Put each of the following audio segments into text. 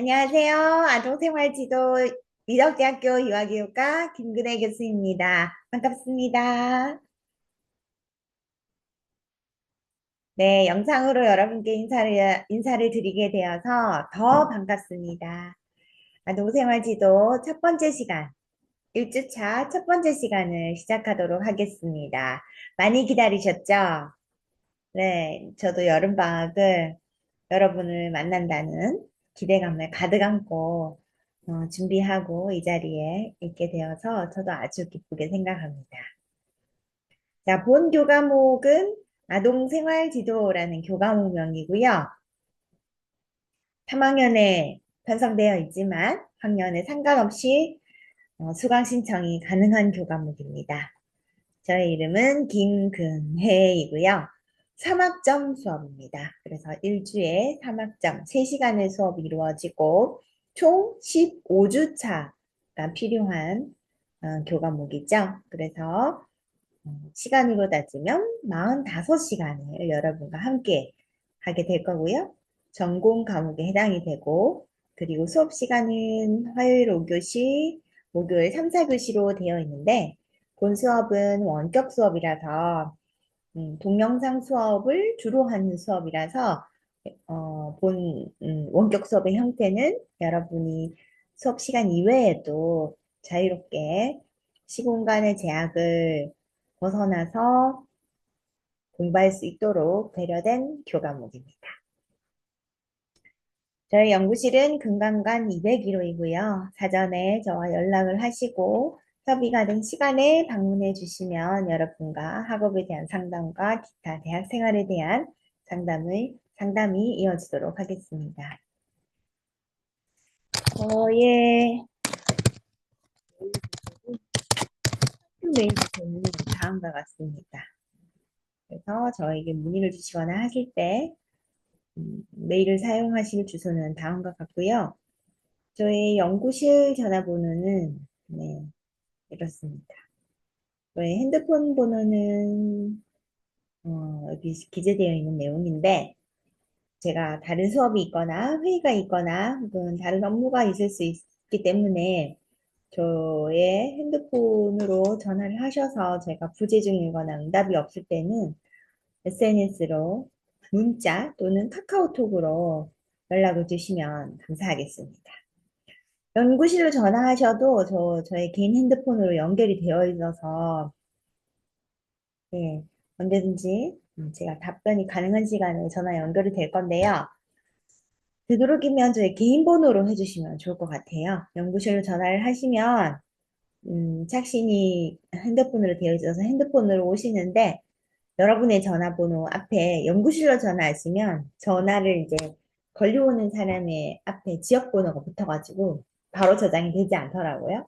안녕하세요. 아동생활지도 미덕대학교 유아교육과 김근혜 교수입니다. 반갑습니다. 네, 영상으로 여러분께 인사를, 인사를 드리게 되어서 더 반갑습니다. 아동생활지도 첫 번째 시간, 1주차 첫 번째 시간을 시작하도록 하겠습니다. 많이 기다리셨죠? 네, 저도 여름방학을 여러분을 만난다는 기대감을 가득 안고 어, 준비하고 이 자리에 있게 되어서 저도 아주 기쁘게 생각합니다. 자, 본 교과목은 아동생활지도라는 교과목명이고요. 3학년에 편성되어 있지만 학년에 상관없이 어, 수강 신청이 가능한 교과목입니다. 저의 이름은 김근혜이고요. 3학점 수업입니다. 그래서 1주에 3학점 3시간의 수업이 이루어지고 총 15주차가 필요한 어, 교과목이죠. 그래서 어, 시간으로 따지면 45시간을 여러분과 함께 하게 될 거고요. 전공 과목에 해당이 되고 그리고 수업 시간은 화요일 5교시, 목요일 3, 4교시로 되어 있는데 본 수업은 원격 수업이라서 음, 동영상 수업을 주로 하는 수업이라서 어, 본 음, 원격 수업의 형태는 여러분이 수업 시간 이외에도 자유롭게 시공간의 제약을 벗어나서 공부할 수 있도록 배려된 교과목입니다. 저희 연구실은 금강관 201호이고요. 사전에 저와 연락을 하시고 협의가 된 시간에 방문해 주시면 여러분과 학업에 대한 상담과 기타 대학 생활에 대한 상담을, 상담이 이어지도록 하겠습니다. 저의 메일 주소는 다음과 같습니다. 그래서 저에게 문의를 주시거나 하실 때 음, 메일을 사용하실 주소는 다음과 같고요. 저희 연구실 전화번호는 네, 이렇습니다. 저희 핸드폰 번호는 어, 여기 기재되어 있는 내용인데 제가 다른 수업이 있거나 회의가 있거나 혹은 다른 업무가 있을 수 있기 때문에 저의 핸드폰으로 전화를 하셔서 제가 부재 중이거나 응답이 없을 때는 SNS로 문자 또는 카카오톡으로 연락을 주시면 감사하겠습니다. 연구실로 전화하셔도 저, 저의 개인 핸드폰으로 연결이 되어 있어서 네, 언제든지 제가 답변이 가능한 시간에 전화 연결이 될 건데요. 되도록이면 저의 개인 번호로 해주시면 좋을 것 같아요. 연구실로 전화를 하시면 음, 착신이 핸드폰으로 되어 있어서 핸드폰으로 오시는데 여러분의 전화번호 앞에 연구실로 전화하시면 전화를 이제 걸려오는 사람의 앞에 지역번호가 붙어가지고 바로 저장이 되지 않더라고요.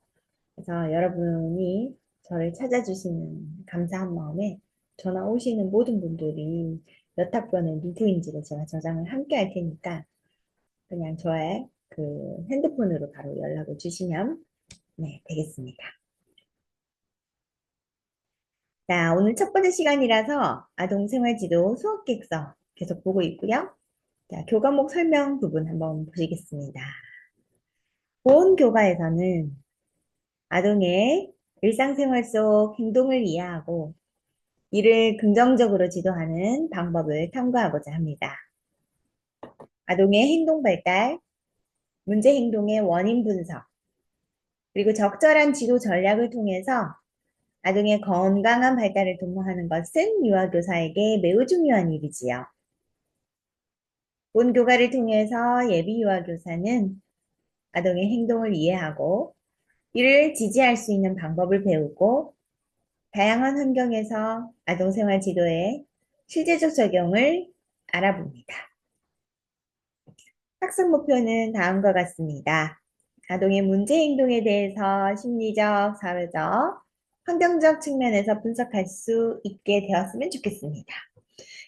그래서 여러분이 저를 찾아주시는 감사한 마음에 전화 오시는 모든 분들이 몇 학번의 누구인지를 제가 저장을 함께 할 테니까 그냥 저의 그 핸드폰으로 바로 연락을 주시면 네, 되겠습니다. 자, 오늘 첫 번째 시간이라서 아동생활지도 수업계획서 계속 보고 있고요. 자, 교과목 설명 부분 한번 보시겠습니다. 본 교과에서는 아동의 일상생활 속 행동을 이해하고 이를 긍정적으로 지도하는 방법을 탐구하고자 합니다. 아동의 행동 발달, 문제 행동의 원인 분석, 그리고 적절한 지도 전략을 통해서 아동의 건강한 발달을 도모하는 것은 유아교사에게 매우 중요한 일이지요. 본 교과를 통해서 예비 유아교사는 아동의 행동을 이해하고 이를 지지할 수 있는 방법을 배우고 다양한 환경에서 아동생활 지도의 실제적 적용을 알아봅니다. 학습 목표는 다음과 같습니다. 아동의 문제 행동에 대해서 심리적, 사회적, 환경적 측면에서 분석할 수 있게 되었으면 좋겠습니다.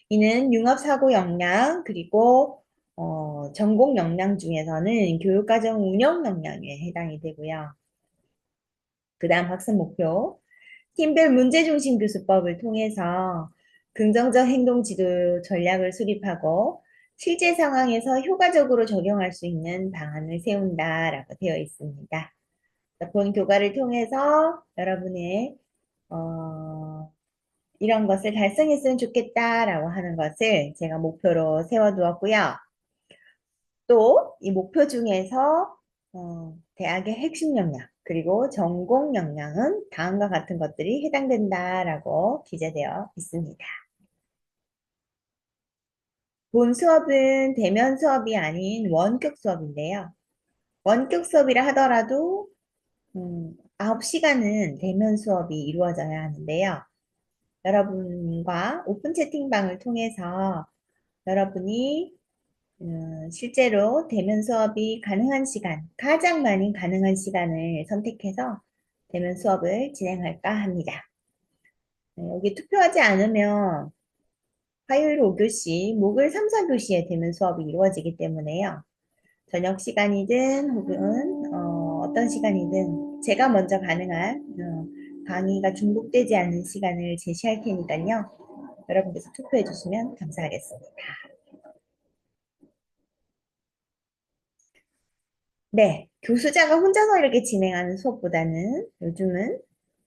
이는 융합사고 역량 그리고 어, 전공 역량 중에서는 교육과정 운영 역량에 해당이 되고요. 그 다음 학습 목표 팀별 문제중심 교수법을 통해서 긍정적 행동 지도 전략을 수립하고 실제 상황에서 효과적으로 적용할 수 있는 방안을 세운다라고 되어 있습니다. 본 교과를 통해서 여러분의 어, 이런 것을 달성했으면 좋겠다라고 하는 것을 제가 목표로 세워두었고요. 또 이 목표 중에서 어, 대학의 핵심 역량 그리고 전공 역량은 다음과 같은 것들이 해당된다라고 기재되어 있습니다. 본 수업은 대면 수업이 아닌 원격 수업인데요. 원격 수업이라 하더라도 음, 9시간은 대면 수업이 이루어져야 하는데요. 여러분과 오픈 채팅방을 통해서 여러분이 음, 실제로 대면 수업이 가능한 시간, 가장 많이 가능한 시간을 선택해서 대면 수업을 진행할까 합니다. 네, 여기 투표하지 않으면 화요일 5교시, 목요일 3, 4교시에 대면 수업이 이루어지기 때문에요. 저녁 시간이든 혹은 어, 떤 시간이든 제가 먼저 가능한 어, 강의가 중복되지 않는 시간을 제시할 테니까요. 여러분께서 투표해 주시면 감사하겠습니다. 네, 교수자가 혼자서 이렇게 진행하는 수업보다는 요즘은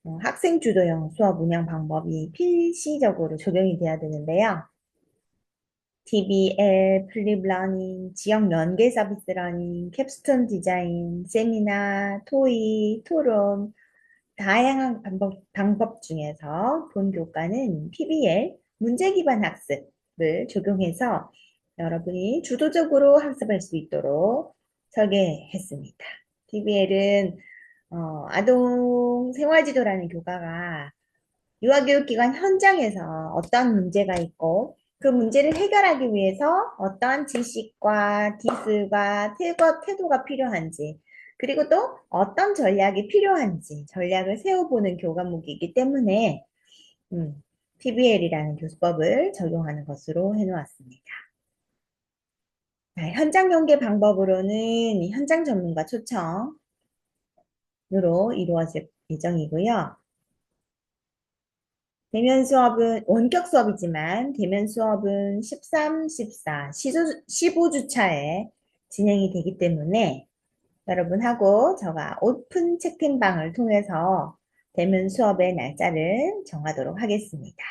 어, 학생 주도형 수업 운영 방법이 필시적으로 적용이 돼야 되는데요. TBL, 플립 러닝, 지역 연계 서비스 러닝, 캡스톤 디자인, 세미나, 토의, 토론, 다양한 방법, 방법 중에서 본 교과는 PBL, 문제 기반 학습을 적용해서 여러분이 주도적으로 학습할 수 있도록 설계했습니다. PBL은 어, 아동 생활지도라는 교과가 유아교육기관 현장에서 어떤 문제가 있고 그 문제를 해결하기 위해서 어떠한 지식과 기술과 태도, 태도가 필요한지 그리고 또 어떤 전략이 필요한지 전략을 세워보는 교과목이기 때문에 음, PBL이라는 교수법을 적용하는 것으로 해놓았습니다. 자, 현장 연계 방법으로는 현장 전문가 초청으로 이루어질 예정이고요. 대면 수업은 원격 수업이지만 대면 수업은 13, 14, 15주차에 진행이 되기 때문에 여러분하고 저가 오픈 채팅방을 통해서 대면 수업의 날짜를 정하도록 하겠습니다.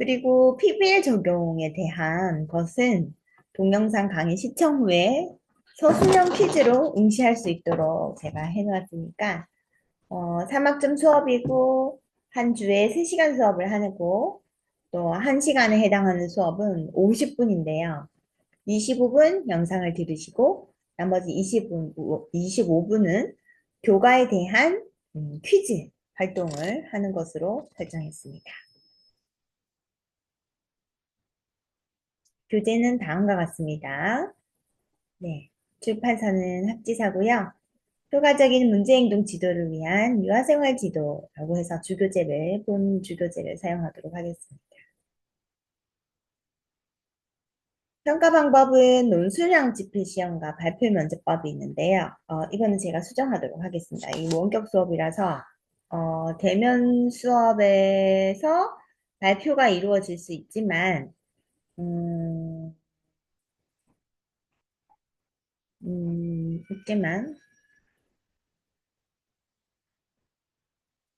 그리고 PBL 적용에 대한 것은 동영상 강의 시청 후에 서술형 퀴즈로 응시할 수 있도록 제가 해놓았으니까 어, 3학점 수업이고 한 주에 3시간 수업을 하고 또 1시간에 해당하는 수업은 50분인데요. 25분 영상을 들으시고 나머지 20분, 25분은 교과에 대한 음, 퀴즈 활동을 하는 것으로 설정했습니다. 교재는 다음과 같습니다. 네, 출판사는 학지사고요. 효과적인 문제행동 지도를 위한 유아생활 지도라고 해서 주교재를 본 주교재를 사용하도록 하겠습니다. 평가 방법은 논술형 집필 시험과 발표 면제법이 있는데요. 어, 이거는 제가 수정하도록 하겠습니다. 이 원격 수업이라서 어, 대면 수업에서 발표가 이루어질 수 있지만 음, 음, 이때만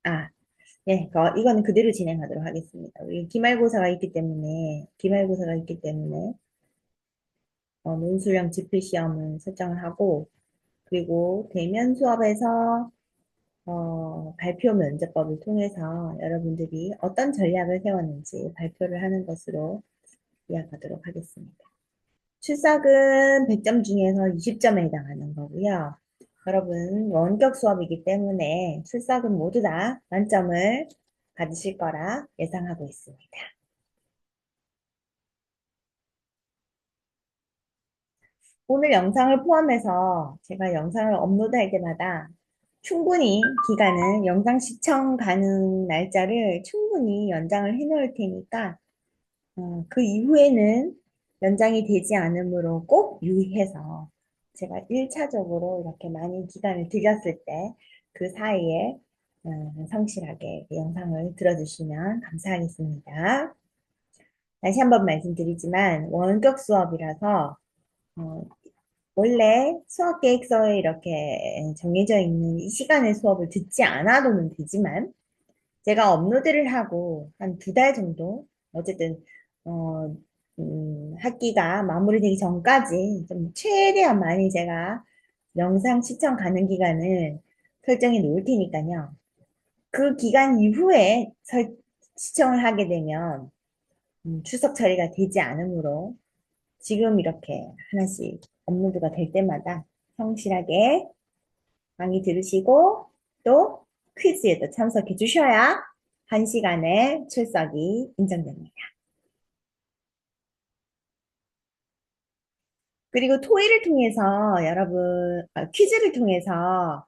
아, 네, 거, 이거는 그대로 진행하도록 하겠습니다. 우리 기말고사가 있기 때문에 기말고사가 있기 때문에 어, 논술형 집필 시험을 설정을 하고 그리고 대면 수업에서 어, 발표 면제법을 통해서 여러분들이 어떤 전략을 세웠는지 발표를 하는 것으로 이야기하도록 하겠습니다. 출석은 100점 중에서 20점에 해당하는 거고요. 여러분 원격 수업이기 때문에 출석은 모두 다 만점을 받으실 거라 예상하고 있습니다. 오늘 영상을 포함해서 제가 영상을 업로드할 때마다 충분히 기간은 영상 시청 가능 날짜를 충분히 연장을 해 놓을 테니까 어, 그 이후에는 연장이 되지 않으므로 꼭 유의해서 제가 1차적으로 이렇게 많이 기간을 들였을 때 그 사이에 어, 성실하게 그 영상을 들어주시면 감사하겠습니다. 다시 한번 말씀드리지만 원격 수업이라서 어, 원래 수업 계획서에 이렇게 정해져 있는 이 시간의 수업을 듣지 않아도는 되지만 제가 업로드를 하고 한 두 달 정도 어쨌든 어, 음, 학기가 마무리되기 전까지 좀 최대한 많이 제가 영상 시청 가능 기간을 설정해 놓을 테니까요. 그 기간 이후에 설, 시청을 하게 되면 음, 출석 처리가 되지 않으므로 지금 이렇게 하나씩 업로드가 될 때마다 성실하게 강의 들으시고 또 퀴즈에도 참석해 주셔야 한 시간의 출석이 인정됩니다. 그리고 토의를 통해서 여러분 아, 퀴즈를 통해서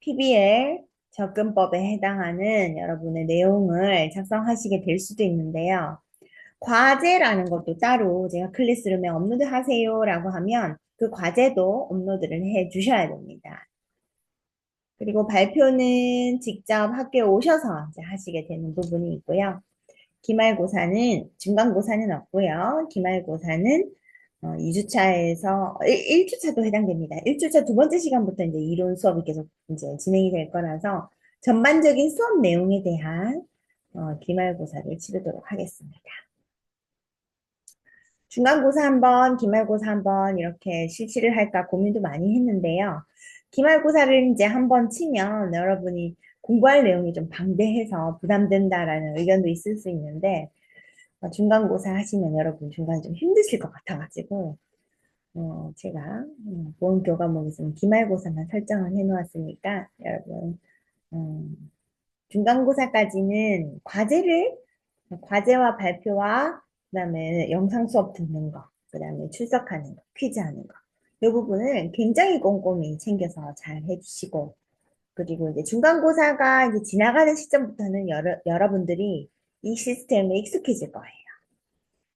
PBL 접근법에 해당하는 여러분의 내용을 작성하시게 될 수도 있는데요. 과제라는 것도 따로 제가 클래스룸에 업로드 하세요라고 하면 그 과제도 업로드를 해 주셔야 됩니다. 그리고 발표는 직접 학교에 오셔서 이제 하시게 되는 부분이 있고요. 기말고사는 중간고사는 없고요. 기말고사는 어, 2주차에서 1, 주차도 해당됩니다. 1주차 두 번째 시간부터 이제 이론 수업이 계속 이제 진행이 될 거라서 전반적인 수업 내용에 대한 어, 기말고사를 치르도록 하겠습니다. 중간고사 한 번, 기말고사 한번 이렇게 실시를 할까 고민도 많이 했는데요. 기말고사를 이제 한번 치면 여러분이 공부할 내용이 좀 방대해서 부담된다라는 의견도 있을 수 있는데 어, 중간고사 하시면 여러분 중간에 좀 힘드실 것 같아가지고 어, 제가 음, 본 교과목에서는 기말고사만 설정을 해놓았으니까 여러분 음, 중간고사까지는 과제를 과제와 발표와 그다음에 영상 수업 듣는 거, 그다음에 출석하는 거, 퀴즈 하는 거. 이 부분을 굉장히 꼼꼼히 챙겨서 잘 해주시고, 그리고 이제 중간고사가 이제 지나가는 시점부터는 여러, 여러분들이 이 시스템에 익숙해질 거예요.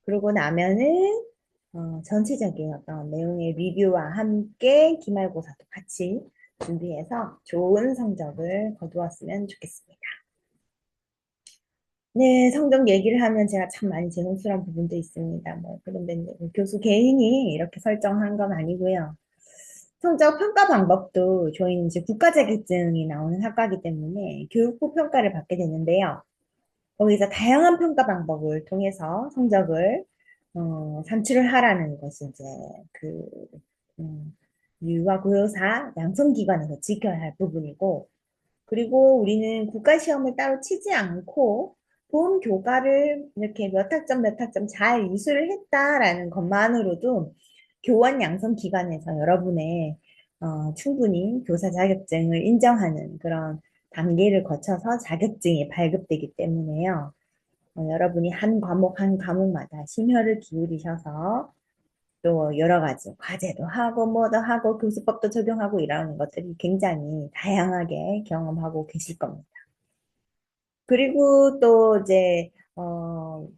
그러고 나면은, 어, 전체적인 어떤 내용의 리뷰와 함께 기말고사도 같이 준비해서 좋은 성적을 거두었으면 좋겠습니다. 네, 성적 얘기를 하면 제가 참 많이 죄송스러운 부분도 있습니다. 뭐, 그런데 교수 개인이 이렇게 설정한 건 아니고요. 성적 평가 방법도 저희는 이제 국가 자격증이 나오는 학과이기 때문에 교육부 평가를 받게 되는데요. 거기서 다양한 평가 방법을 통해서 성적을 어, 산출을 하라는 것이 이제 그 음, 유아고요사 양성 기관에서 지켜야 할 부분이고 그리고 우리는 국가 시험을 따로 치지 않고 본 교과를 이렇게 몇 학점 몇 학점 잘 이수를 했다라는 것만으로도 교원 양성 기관에서 여러분의 어, 충분히 교사 자격증을 인정하는 그런 단계를 거쳐서 자격증이 발급되기 때문에요. 어, 여러분이 한 과목 한 과목마다 심혈을 기울이셔서 또 여러 가지 과제도 하고 뭐도 하고 교수법도 적용하고 이러는 것들이 굉장히 다양하게 경험하고 계실 겁니다. 그리고 또 이제 어,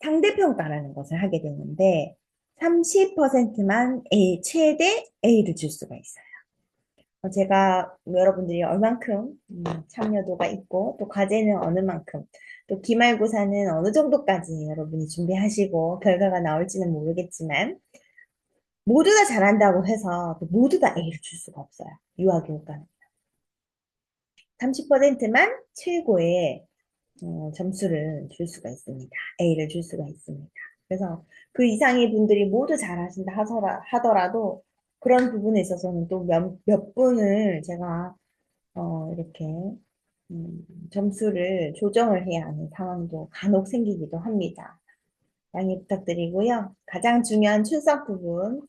상대평가라는 것을 하게 되는데 30%만 A, 최대 A를 줄 수가 있어요. 어, 제가 여러분들이 얼만큼 음, 참여도가 있고 또 과제는 어느 만큼 또 기말고사는 어느 정도까지 여러분이 준비하시고 결과가 나올지는 모르겠지만 모두 다 잘한다고 해서 또 모두 다 A를 줄 수가 없어요. 유아교육과는. 30%만 최고의 어, 점수를 줄 수가 있습니다. A를 줄 수가 있습니다. 그래서 그 이상의 분들이 모두 잘하신다 하더라, 하더라도 그런 부분에 있어서는 또 몇, 몇 분을 제가 어, 이렇게 음, 점수를 조정을 해야 하는 상황도 간혹 생기기도 합니다. 양해 부탁드리고요. 가장 중요한 출석 부분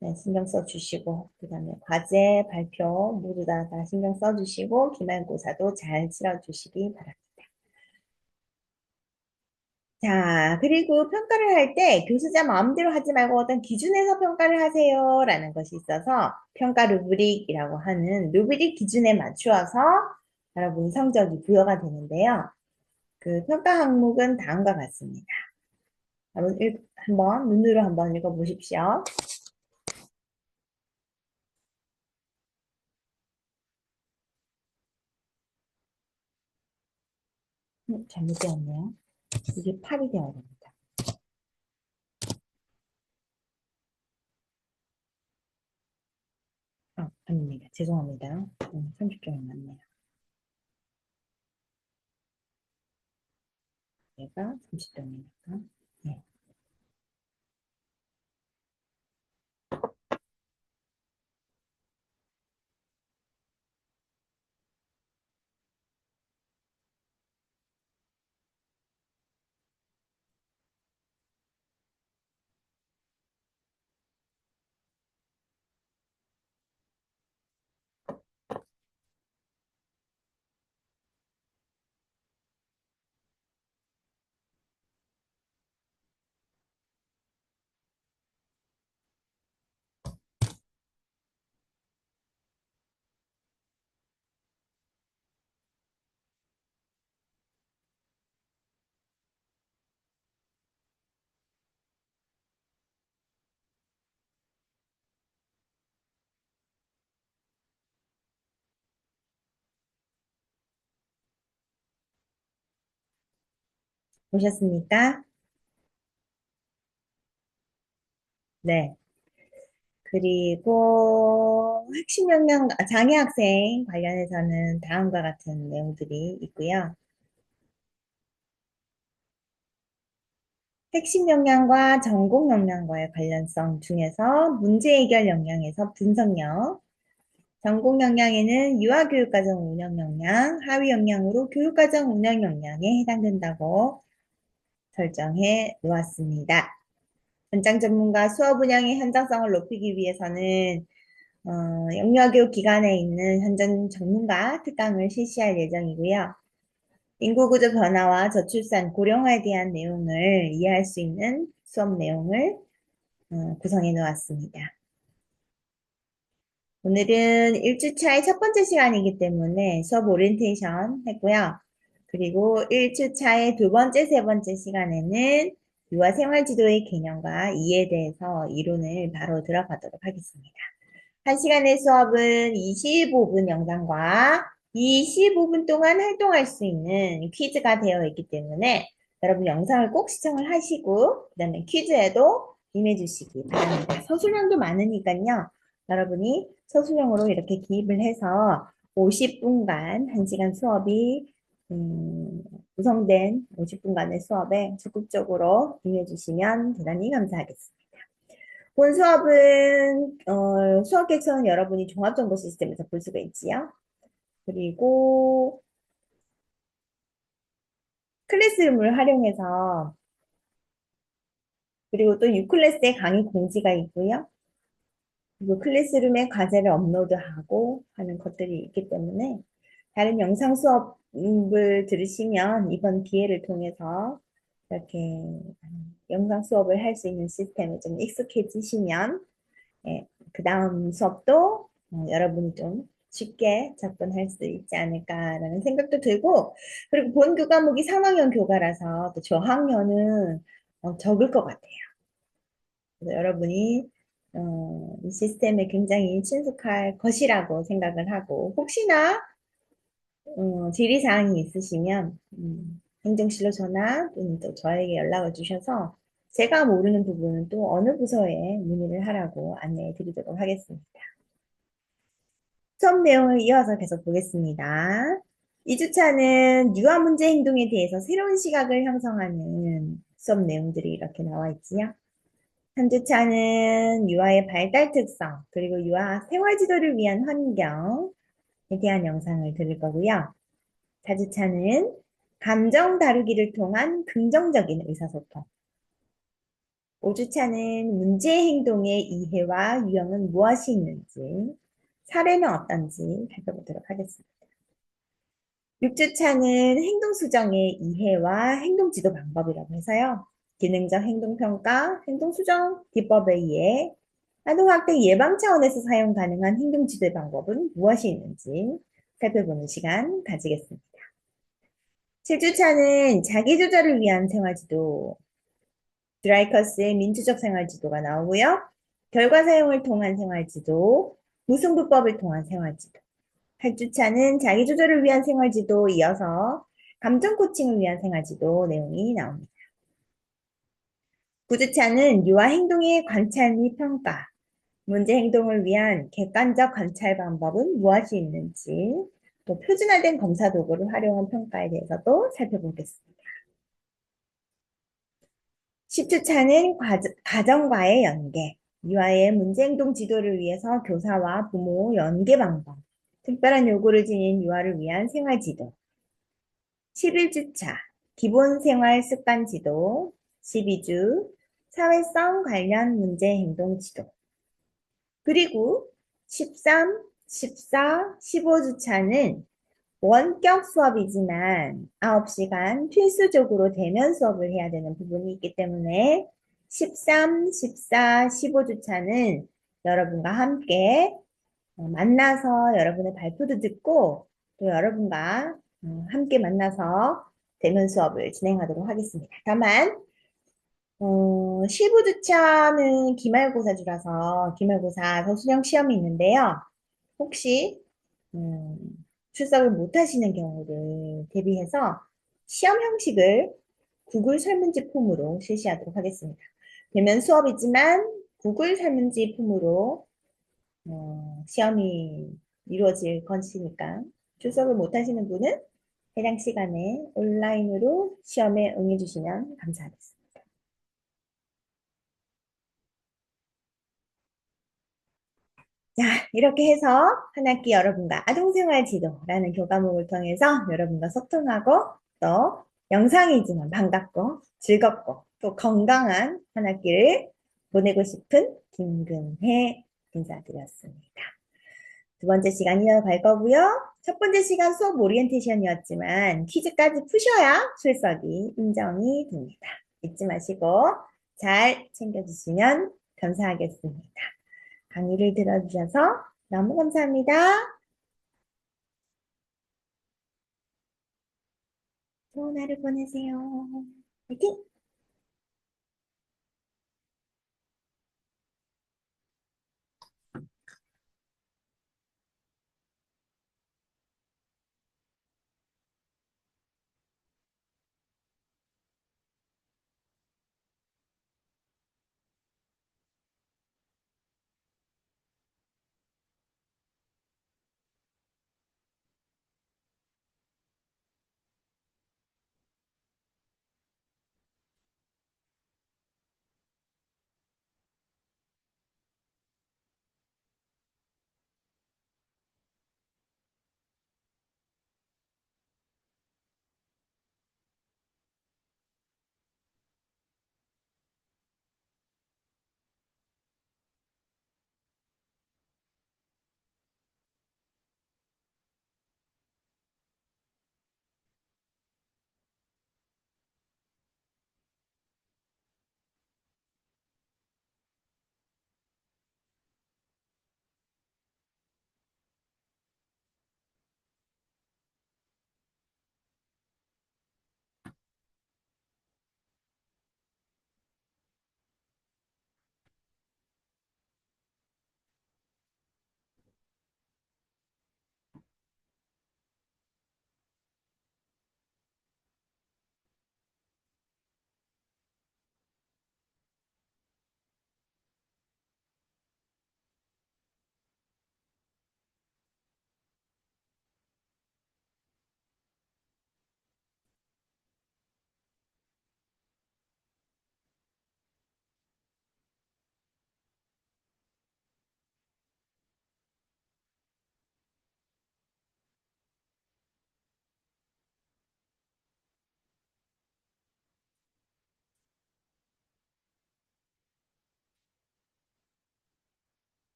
네, 신경 써주시고 그 다음에 과제, 발표 모두 다, 다 신경 써주시고 기말고사도 잘 치러주시기 바랍니다. 자, 그리고 평가를 할 때 교수자 마음대로 하지 말고 어떤 기준에서 평가를 하세요 라는 것이 있어서 평가 루브릭이라고 하는 루브릭 기준에 맞추어서 여러분 성적이 부여가 되는데요. 그 평가 항목은 다음과 같습니다. 한번, 읽, 한번 눈으로 한번 읽어보십시오. 음, 잘못 되었네요. 이게 8이 되어야 됩니다. 아, 아닙니다. 죄송합니다. 음, 30점이 맞네요. 얘가 30점이니까. 네. 보셨습니까? 네. 그리고 핵심 역량, 아, 장애 학생 관련해서는 다음과 같은 내용들이 있고요. 핵심 역량과 전공 역량과의 관련성 중에서 문제 해결 역량에서 분석력, 전공 역량에는 유아교육과정 운영 역량, 하위 역량으로 교육과정 운영 역량에 해당된다고 설정해 놓았습니다. 현장 전문가 수업 운영의 현장성을 높이기 위해서는 어, 영유아교육 기관에 있는 현장 전문가 특강을 실시할 예정이고요. 인구구조 변화와 저출산, 고령화에 대한 내용을 이해할 수 있는 수업 내용을 어, 구성해 놓았습니다. 오늘은 1주차의 첫 번째 시간이기 때문에 수업 오리엔테이션 했고요. 그리고 1주차의 두 번째, 세 번째 시간에는 유아 생활 지도의 개념과 이에 대해서 이론을 바로 들어가도록 하겠습니다. 한 시간의 수업은 25분 영상과 25분 동안 활동할 수 있는 퀴즈가 되어 있기 때문에 여러분 영상을 꼭 시청을 하시고 그 다음에 퀴즈에도 임해주시기 바랍니다. 서술량도 많으니까요. 여러분이 서술형으로 이렇게 기입을 해서 50분간 1시간 수업이 음, 구성된 50분간의 수업에 적극적으로 임해 주시면 대단히 감사하겠습니다. 본 수업은 어, 수업 객서는 여러분이 종합정보 시스템에서 볼 수가 있지요. 그리고 클래스룸을 활용해서 그리고 또 유클래스의 강의 공지가 있고요. 그리고 클래스룸에 과제를 업로드하고 하는 것들이 있기 때문에 다른 영상 수업을 들으시면 이번 기회를 통해서 이렇게 영상 수업을 할 수 있는 시스템에 좀 익숙해지시면 예, 그 다음 수업도 어, 여러분이 좀 쉽게 접근할 수 있지 않을까라는 생각도 들고 그리고 본 교과목이 3학년 교과라서 또 저학년은 어, 적을 것 같아요. 그래서 여러분이 어, 이 시스템에 굉장히 친숙할 것이라고 생각을 하고 혹시나 어, 질의사항이 있으시면 음, 행정실로 전화 또는 또 저에게 연락을 주셔서 제가 모르는 부분은 또 어느 부서에 문의를 하라고 안내해 드리도록 하겠습니다. 수업 내용을 이어서 계속 보겠습니다. 2주차는 유아 문제 행동에 대해서 새로운 시각을 형성하는 수업 내용들이 이렇게 나와 있지요. 3주차는 유아의 발달 특성, 그리고 유아 생활 지도를 위한 환경에 대한 영상을 들을 거고요. 4주차는 감정 다루기를 통한 긍정적인 의사소통. 5주차는 문제 행동의 이해와 유형은 무엇이 있는지, 사례는 어떤지 살펴보도록 하겠습니다. 6주차는 행동수정의 이해와 행동지도 방법이라고 해서요. 기능적 행동평가, 행동수정 기법에 의해 아동학대 예방 차원에서 사용 가능한 행동지도 방법은 무엇이 있는지 살펴보는 시간 가지겠습니다. 7주차는 자기조절을 위한 생활지도, 드라이커스의 민주적 생활지도가 나오고요. 결과 사용을 통한 생활지도, 무승부법을 통한 생활지도. 8주차는 자기조절을 위한 생활지도 이어서 감정 코칭을 위한 생활지도 내용이 나옵니다. 9주차는 유아 행동의 관찰 및 평가, 문제 행동을 위한 객관적 관찰 방법은 무엇이 있는지, 또 표준화된 검사 도구를 활용한 평가에 대해서도 살펴보겠습니다. 10주차는 가정과의 연계, 유아의 문제 행동 지도를 위해서 교사와 부모 연계 방법, 특별한 요구를 지닌 유아를 위한 생활 지도, 11주차 기본 생활 습관 지도, 12주 사회성 관련 문제 행동 지도, 그리고 13, 14, 15주차는 원격 수업이지만 9시간 필수적으로 대면 수업을 해야 되는 부분이 있기 때문에 13, 14, 15주차는 여러분과 함께 어, 만나서 여러분의 발표도 듣고 또 여러분과 어, 함께 만나서 대면 수업을 진행하도록 하겠습니다. 다만 어, 15주차는 기말고사주라서 기말고사 서술형 시험이 있는데요. 혹시 음, 출석을 못하시는 경우를 대비해서 시험 형식을 구글 설문지 폼으로 실시하도록 하겠습니다. 대면 수업이지만 구글 설문지 폼으로 어, 시험이 이루어질 것이니까 출석을 못하시는 분은 해당 시간에 온라인으로 시험에 응해 주시면 감사하겠습니다. 이렇게 해서 한 학기 여러분과 아동생활 지도라는 교과목을 통해서 여러분과 소통하고 또 영상이지만 반갑고 즐겁고 또 건강한 한 학기를 보내고 싶은 김근혜 인사드렸습니다. 두 번째 시간 이어갈 거고요. 첫 번째 시간 수업 오리엔테이션이었지만 퀴즈까지 푸셔야 출석이 인정이 됩니다. 잊지 마시고 잘 챙겨주시면 감사하겠습니다. 강의를 들어주셔서 너무 감사합니다. 좋은 하루 보내세요. 화이팅!